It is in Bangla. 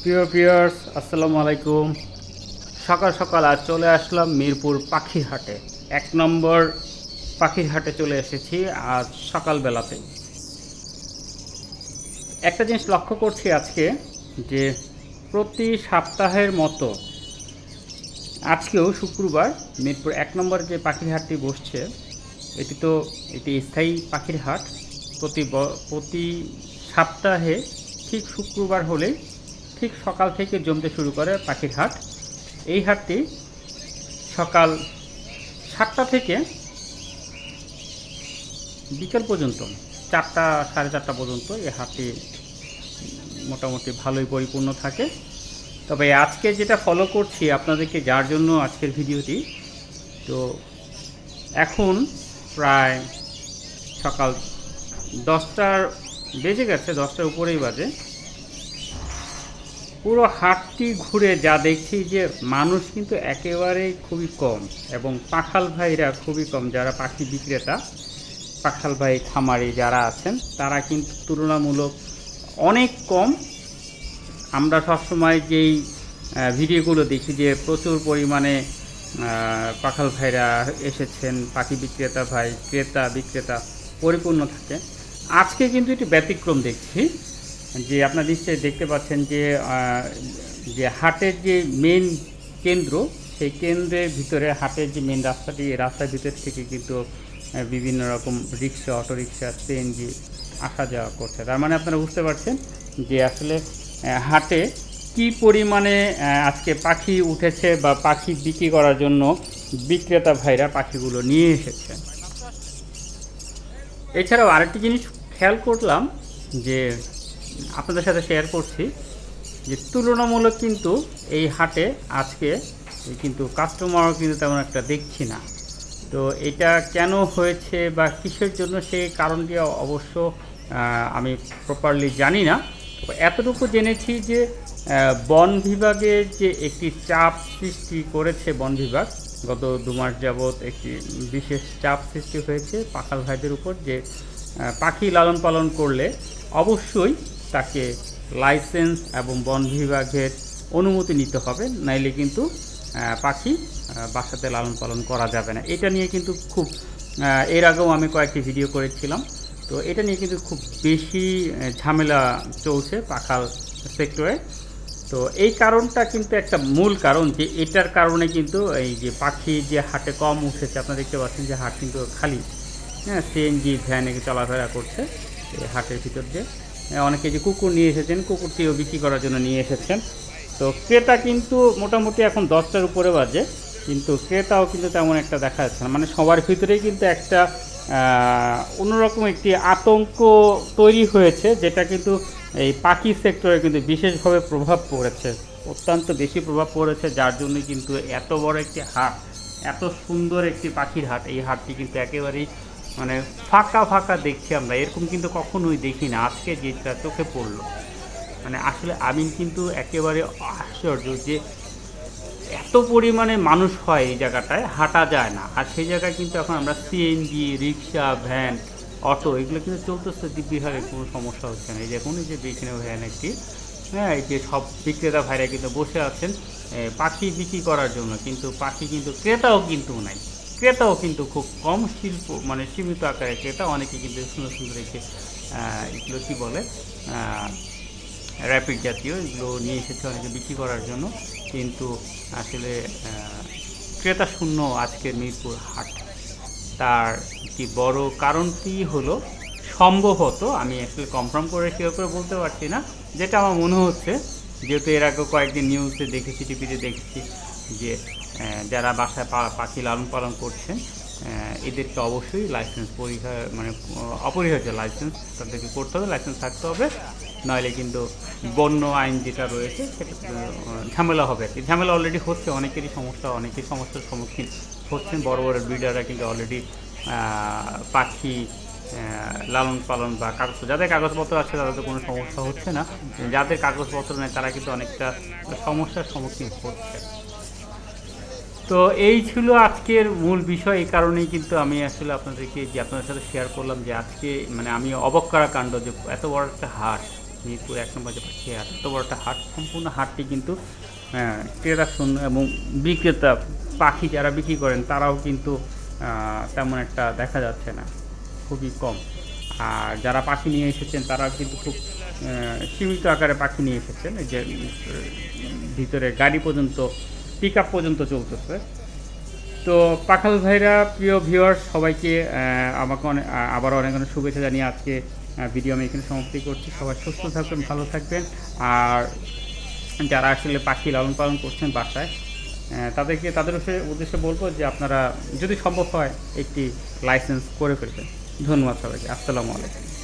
প্রিয় প্রিয়ার্স আসসালামু আলাইকুম। সকাল সকাল আজ চলে আসলাম মিরপুর পাখির হাটে এক নম্বর পাখির হাটে চলে এসেছি আজ সকালবেলাতে একটা জিনিস লক্ষ্য করছি আজকে, যে প্রতি সপ্তাহের মতো আজকেও শুক্রবার মিরপুর এক নম্বর যে পাখির হাটটি বসছে, এটি তো, এটি স্থায়ী পাখির হাট। প্রতি প্রতি সপ্তাহে ঠিক শুক্রবার হলেই ঠিক সকাল থেকে জমতে শুরু করে পাখির হাট। এই হাটটি সকাল সাতটা থেকে বিকেল পর্যন্ত, চারটা সাড়ে চারটা পর্যন্ত এই হাটটি মোটামুটি ভালোই পরিপূর্ণ থাকে। তবে আজকে যেটা ফলো করছি আপনাদেরকে যার জন্য আজকের ভিডিওটি, তো এখন প্রায় সকাল দশটার বেজে গেছে, দশটার উপরেই বাজে। পুরো হাটটি ঘুরে যা দেখছি যে মানুষ কিন্তু একেবারেই খুবই কম এবং পাখাল ভাইরা খুবই কম যারা পাখি বিক্রেতা, পাখাল ভাই খামারি যারা আছেন, তারা কিন্তু তুলনামূলক অনেক কম। আমরা সবসময় যেই ভিডিওগুলো দেখি যে প্রচুর পরিমাণে পাখাল ভাইরা এসেছেন, পাখি বিক্রেতা ভাই, ক্রেতা বিক্রেতা পরিপূর্ণ থাকে। আজকে কিন্তু একটি ব্যতিক্রম দেখছি। যে আপনার নিশ্চয়ই দেখতে পাচ্ছেন যে যে হাটের যে মেন কেন্দ্র, সেই কেন্দ্রের ভিতরে, হাটের যে মেন রাস্তাটি, এই রাস্তার ভিতর থেকে কিন্তু বিভিন্ন রকম রিক্সা, অটোরিক্সা সিএনজি আসা যাওয়া করছে। তার মানে আপনারা বুঝতে পারছেন যে আসলে হাটে কি পরিমাণে আজকে পাখি উঠেছে বা পাখি বিক্রি করার জন্য বিক্রেতা ভাইরা পাখিগুলো নিয়ে এসেছেন এছাড়াও আরেকটি জিনিস খেয়াল করলাম যে আপনাদের সাথে শেয়ার করছি যে তুলনামূলক কিন্তু এই হাটে আজকে কিন্তু কাস্টমারও কিন্তু তেমন একটা দেখছি না। তো এটা কেন হয়েছে বা কিসের জন্য সেই কারণটি অবশ্য আমি প্রপারলি জানি না। এতটুকু জেনেছি যে বন বিভাগের যে একটি চাপ সৃষ্টি করেছে বন বিভাগ, গত দু মাস যাবৎ একটি বিশেষ চাপ সৃষ্টি হয়েছে পাখাল ভাইদের উপর যে পাখি লালন পালন করলে অবশ্যই তাকে লাইসেন্স এবং বন বিভাগের অনুমতি নিতে হবে, নাইলে কিন্তু পাখি বাসাতে লালন পালন করা যাবে না। এটা নিয়ে কিন্তু খুব এর আগেও আমি কয়েকটি ভিডিও করেছিলাম। তো এটা নিয়ে কিন্তু খুব বেশি ঝামেলা চলছে পাখাল সেক্টরে। তো এই কারণটা কিন্তু একটা মূল কারণ যে এটার কারণে কিন্তু এই যে পাখি যে হাটে কম উঠেছে, আপনারা দেখতে পাচ্ছেন যে হাট কিন্তু খালি। হ্যাঁ সিএনজি ভ্যানে চলাফেরা করছে হাটের ভিতর দিয়ে। অনেকে যে কুকুর নিয়ে এসেছেন, কুকুরটিও বিক্রি করার জন্য নিয়ে এসেছেন। তো ক্রেতা কিন্তু মোটামুটি এখন দশটার উপরে বাজে, কিন্তু ক্রেতাও কিন্তু তেমন একটা দেখা যাচ্ছে না। মানে সবার ভিতরেই কিন্তু একটা অন্যরকম একটি আতঙ্ক তৈরি হয়েছে, যেটা কিন্তু এই পাখি সেক্টরে কিন্তু বিশেষভাবে প্রভাব পড়েছে, অত্যন্ত বেশি প্রভাব পড়েছে, যার জন্য কিন্তু এত বড় একটি হাট, এত সুন্দর একটি পাখির হাট, এই হাটটি কিন্তু একেবারেই মানে ফাঁকা ফাঁকা দেখছি আমরা। এরকম কিন্তু কখনোই দেখি না। আজকে যেটা চোখে পড়ল। মানে আসলে আমি কিন্তু একেবারে আশ্চর্য যে এত পরিমাণে মানুষ হয় এই জায়গাটায়, হাঁটা যায় না। আর সেই জায়গায় কিন্তু এখন আমরা সিএনজি রিক্সা, ভ্যান, অটো এগুলো কিন্তু চলতেছে। দিব্যিহারে কোনো সমস্যা হচ্ছে না। এই দেখুন, এই যে এখানে ভ্যান একটি। হ্যাঁ এই যে সব বিক্রেতা ভাইরা কিন্তু বসে আছেন পাখি বিক্রি করার জন্য। কিন্তু পাখি কিন্তু ক্রেতাও কিন্তু নাই। ক্রেতাও কিন্তু খুব কম শিল্প মানে সীমিত আকারে ক্রেতা, অনেকে কিন্তু সুন্দর সুন্দর রেখে এগুলো কী বলে র্যাপিড জাতীয় এগুলো নিয়ে এসেছে অনেকে বিক্রি করার জন্য। কিন্তু আসলে ক্রেতা শূন্য আজকের মিরপুর হাট। তার কি বড় কারণটি হলো, সম্ভবত আমি আসলে কনফার্ম করে শিওর করে বলতে পারছি না। যেটা আমার মনে হচ্ছে, যেহেতু এর আগে কয়েকদিন নিউজে দেখেছি টিভিতে দেখেছি যে যারা বাসায় পাখি লালন পালন করছেন এদেরকে অবশ্যই লাইসেন্স পরীক্ষা মানে অপরিহার্য লাইসেন্স তাদেরকে করতে হবে লাইসেন্স থাকতে হবে। নইলে কিন্তু বন্য আইন যেটা রয়েছে, সেটা ঝামেলা হবে। ঝামেলা অলরেডি হচ্ছে, অনেকেরই সমস্যা, অনেকেই সমস্যার সম্মুখীন হচ্ছেন। বড় বড় ব্রিডাররা কিন্তু অলরেডি পাখি লালন পালন বা কাগজ, যাদের কাগজপত্র আছে, তাদের তো কোনো সমস্যা হচ্ছে না। যাদের কাগজপত্র নেই, তারা কিন্তু অনেকটা সমস্যার সম্মুখীন হচ্ছে। তো এই ছিল আজকের মূল বিষয় এই কারণেই কিন্তু আমি আসলে আপনাদেরকে যে আপনাদের সাথে শেয়ার করলাম যে আজকে মানে আমি অবাক করা কাণ্ড যে এত বড় একটা হাট মিরপুর এক নম্বর যে হাট এত বড় একটা হাট সম্পূর্ণ হাটটি কিন্তু আহ, ক্রেতা শূন্য এবং বিক্রেতা পাখি যারা বিক্রি করেন তারাও কিন্তু তেমন একটা দেখা যাচ্ছে না খুবই কম। আর যারা পাখি নিয়ে এসেছেন তারা কিন্তু খুব সীমিত আকারে পাখি নিয়ে এসেছেন যে ভিতরে গাড়ি পর্যন্ত পিক আপ পর্যন্ত চলতেছে। তো পাখাল ভাইরা, প্রিয় ভিউয়ার্স সবাইকে আমাকে অনেক আবারও অনেক অনেক শুভেচ্ছা জানিয়ে আজকে ভিডিও আমি এখানে সমাপ্তি করছি। সবাই সুস্থ থাকবেন, ভালো থাকবেন। আর যারা আসলে পাখি লালন পালন করছেন বাসায় তাদেরকে, তাদের উদ্দেশ্যে বলব যে আপনারা যদি সম্ভব হয় একটি লাইসেন্স করে ফেলবেন। ধন্যবাদ সবাইকে। আসসালামু আলাইকুম।